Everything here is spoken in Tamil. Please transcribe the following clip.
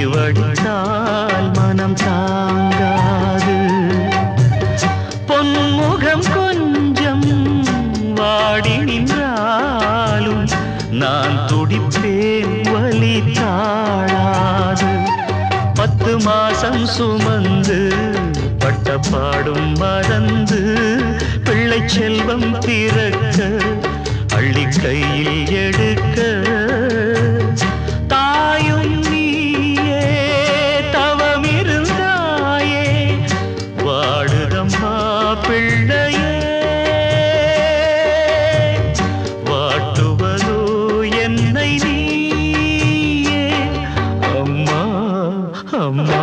இவட்டால் மனம் தாங்காது. பொன்முகம் கொஞ்சம் வாடி நின்றாலும் நான் துடிப்பேன் வலி தாழாது. பத்து மாசம் சுமந்து பட்டப்பாடும் மறந்து பிள்ளை செல்வம் பிறக்க அள்ளி கையில் எடுக்க என்னையே வாட்டுவதோ என்னை அம்மா.